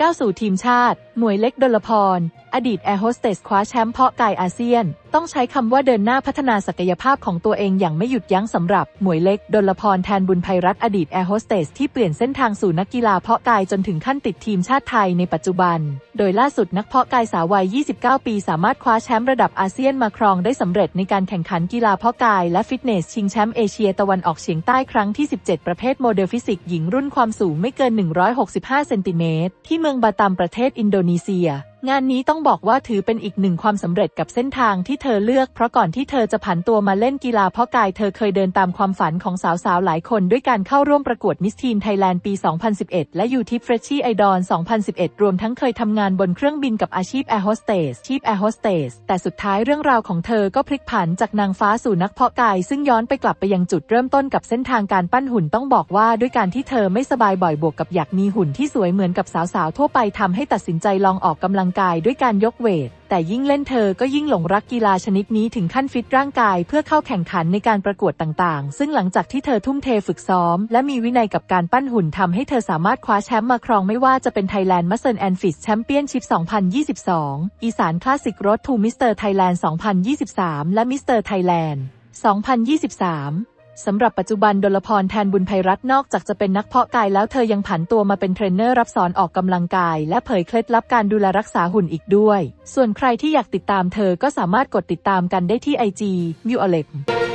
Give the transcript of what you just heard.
ก้าวสู่ทีมชาติ หมวยเล็กดลพรอดีตแอร์โฮสเตสคว้าแชมป์เพาะกายอาเซียน ต้องใช้คำว่าเดินหน้าพัฒนาศักยภาพของตัวเองอย่างไม่หยุดยั้งสำหรับ หมวยเล็ก ดลพรแทนบุญภัยรัตนอดีตแอร์โฮสเตสที่เปลี่ยนเส้นทางสู่นักกีฬาเพาะกายจนถึงขั้นติดทีมชาติไทยในปัจจุบัน โดยล่าสุดนักเพาะกายสาววัย 29 ปี สามารถคว้าแชมป์ระดับอาเซียนมาครองได้สำเร็จในการแข่งขันกีฬาเพาะกายและฟิตเนสชิงแชมป์เอเชียตะวันออกเฉียงใต้ครั้งที่ 17 ประเภทโมเดลฟิสิกส์หญิงรุ่นความสูงไม่เกิน 165 เซนติเมตรที่เมืองบาตามประเทศอินโดนีเซีย งานนี้ต้องบอกว่าถือเป็นอีกหนึ่งความสำเร็จกับเส้นทางที่เธอเลือก เพราะก่อนที่เธอจะผันตัวมาเล่นกีฬาเพาะกายเธอเคยเดินตามความฝันของสาวๆ หลายคนด้วยการเข้าร่วมประกวดมิสทีนไทยแลนด์ปี 2011 และยูทิปเฟรชชี่ไอดอล2011 รวมทั้งเคยทำงานบนเครื่องบินกับอาชีพแอร์โฮสเตสชีพแอร์โฮสเตสแต่สุดท้ายเรื่องราวของเธอก็พลิกผันจากนางฟ้าสู่นักเพาะกาย ซึ่งย้อนไปกลับไปยังจุดเริ่มต้นกับเส้นทางการปั้นหุ่นต้องบอกว่า ด้วยการที่เธอไม่สบายบ่อยบวกกับอยากมีหุ่นที่สวยเหมือนกับสาวๆทั่วไปทำให้ตัดสินใจลองออกกำลังกายด้วยการยกเวท แต่ยิ่งเล่นเธอก็ยิ่งหลงรักกีฬาชนิดนี้ถึงขั้นฟิตร่างกายเพื่อเข้าแข่งขันในการประกวดต่างๆ ซึ่งหลังจากที่เธอทุ่มเทฝึกซ้อม และมีวินัยกับการปั้นหุ่นทำให้เธอสามารถคว้าแชมป์มาครองไม่ว่าจะเป็น Thailand Muscle and Fit Championship 2022 อีสานคลาสสิกรถทูมิสเตอร์ไทยแลนด์ 2023 และมิสเตอร์ไทยแลนด์ 2023 สำหรับปัจจุบันดลพรแทนบุญภัยรัตน์นอกจากจะเป็นนักเพาะกายแล้วเธอยังผันตัวมาเป็นเทรนเนอร์รับสอนออกกำลังกาย และเผยเคล็ดลับการดูแลรักษาหุ่นอีกด้วย ส่วนใครที่อยากติดตามเธอก็สามารถกดติดตามกันได้ที่ไอจีมิวอเล็ก